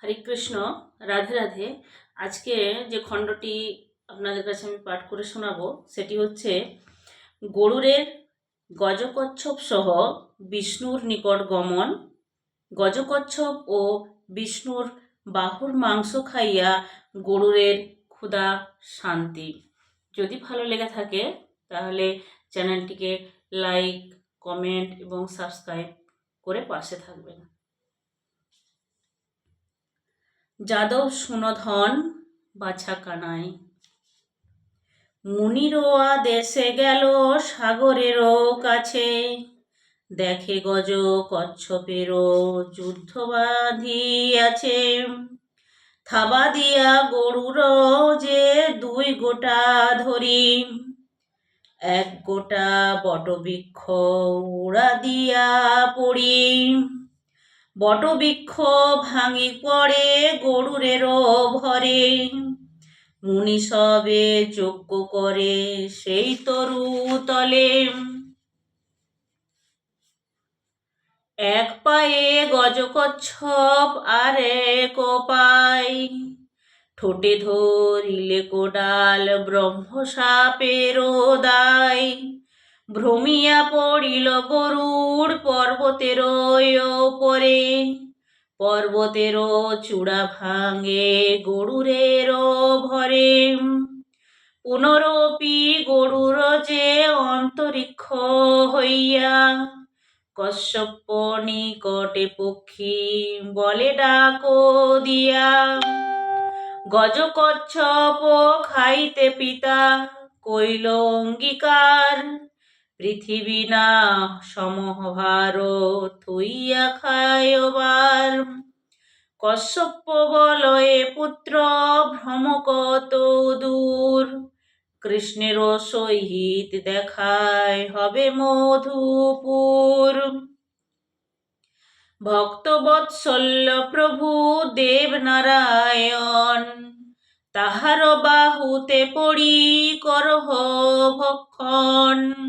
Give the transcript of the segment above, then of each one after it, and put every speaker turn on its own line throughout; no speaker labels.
হরে কৃষ্ণ, রাধে রাধে। আজকে যে খণ্ডটি আপনাদের কাছে আমি পাঠ করে শোনাবো, সেটি হচ্ছে, গরুরের গজকচ্ছপ সহ বিষ্ণুর নিকট গমন, গজকচ্ছপ ও বিষ্ণুর বাহুর মাংস খাইয়া গরুরের ক্ষুধা শান্তি। যদি ভালো লেগে থাকে, তাহলে চ্যানেলটিকে লাইক, কমেন্ট এবং সাবস্ক্রাইব করে পাশে থাকবেন। যাদব সুনধন বাছা কানাই। মুনিরোয়া দেশে গেল সাগরেরও কাছে। দেখে গজ কচ্ছপেরও যুদ্ধ আছে। থাবা দিয়া গরুর যে দুই গোটা ধরি। এক গোটা বটবৃক্ষ উড়া দিয়া পড়ি। বটবৃক্ষ ভাঙি পড়ে গরুরেরও ভরে মুনি সবে যজ্ঞ করে সেই তরু তলে। এক পায়ে গজকচ্ছপ আর এক পায় ঠোঁটে ধরিলে কোডাল ব্রহ্ম সাপেরও দায়। ভ্রমিয়া পড়িল গরুর পর্বতের ওপরে। পর্বতের চূড়া ভাঙে গরুরের ভরে। পুনরপি গরুর যে অন্তরিক্ষ হইয়া কশ্যপ নিকটে পক্ষী বলে ডাকো দিয়া। গজকচ্ছপ খাইতে পিতা কইল অঙ্গীকার পৃথিবী না সমভার থইয়া খায়বার কশ্যপ বলয়ে পুত্র ভ্রম কত দূর। কৃষ্ণের সহিত দেখায় হবে মধুপুর। ভক্তবৎসল্য প্রভু দেব নারায়ণ তাহার বাহুতে পড়ি করহ ভক্ষণ।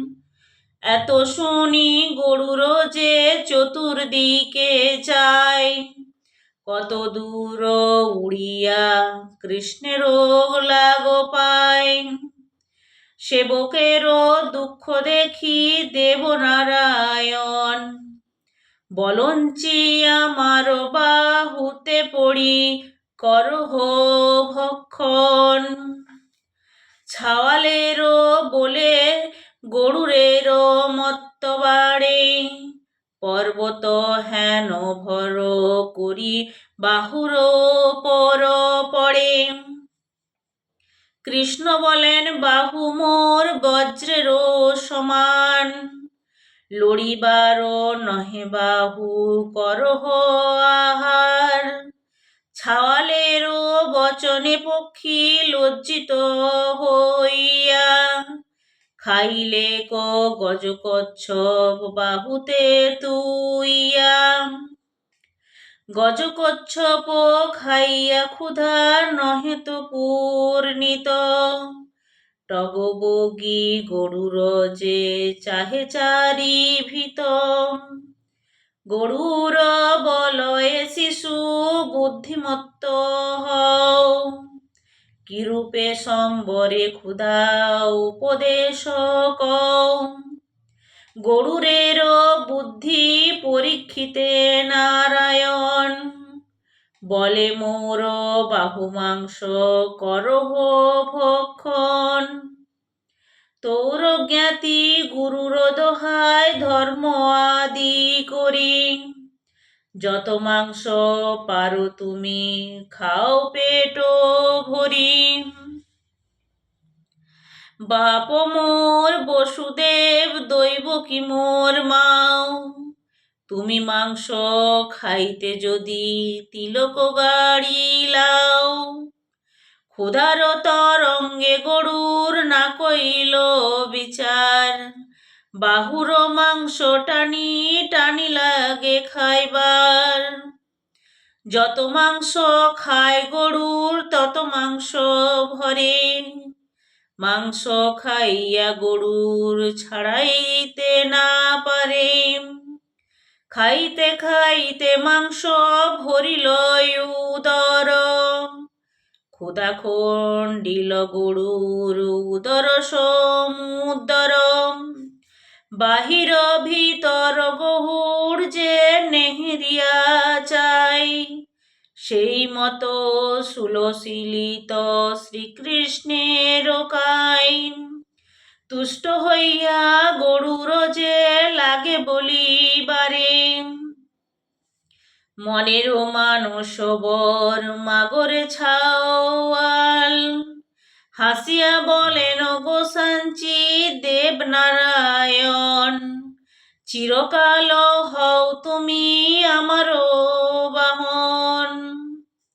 এত শুনি গরুর যে চতুর্দিকে যায় কত দূর উড়িয়া কৃষ্ণের লাগ পায় সেবকেরও দুঃখ দেখি দেবনারায়ণ। বলঞ্চি আমার বাহুতে পড়ি করহ ভক্ষণ। ছাওয়ালেরও বলে গরুরেরও মত্ত বাড়ে। পর্বত হেন ভর করি, বাহুর পর পড়ে। কৃষ্ণ বলেন, বাহু মোর বজ্রেরও সমান। লড়িবার নহে বাহু, করহ আহার। ছাওয়ালেরও বচনে পক্ষী লজ্জিত হইয়া খাইলে ক গজকচ্ছপ বাহুতে তুইয়া। গজকচ্ছপ খাইয়া ক্ষুধা নহে তো পূর্ণিত। টগবগি গরুর যে চাহে চারি ভিত। গরুর বলয়ে শিশু বুদ্ধিমত্ত হও। কিরূপে সম্বরে ক্ষুধা উপদেশ গরুরের বুদ্ধি পরীক্ষিতে নারায়ণ। বলে মোর বাহু মাংস করহ ভক্ষণ। তোর জ্ঞাতি গুরুর দোহায় ধর্ম আদি করি। যত মাংস পারো তুমি খাও পেট ভরি। বাপ মোর বসুদেব, দৈব কি মোর মাও? তুমি মাংস খাইতে যদি তিলক গাড়ি লাও। ক্ষুধার তরঙ্গে গরুর না কইল বিচার। বাহুর মাংস টানি টানি লাগে খাইবার। যত মাংস খায় গরুর, তত মাংস ভরে। মাংস খাইয়া গরুর ছাড়াইতে না পারে। খাইতে খাইতে মাংস ভরিল উদর। ক্ষুদা খণ্ডিল গরুর উদর সমুদর। বাহির ভিতর গহুর যে নেহরিয়া চাই, সেই মতো সুলশীলিত শ্রীকৃষ্ণের কাই। তুষ্ট হইয়া গরুর যে লাগে বলিবারে মনের মানস বর মাগরে ছাওয়াল। হাসিয়া বলেন গোসাঞ্চি দেবনারায়ণ চিরকাল হও তুমি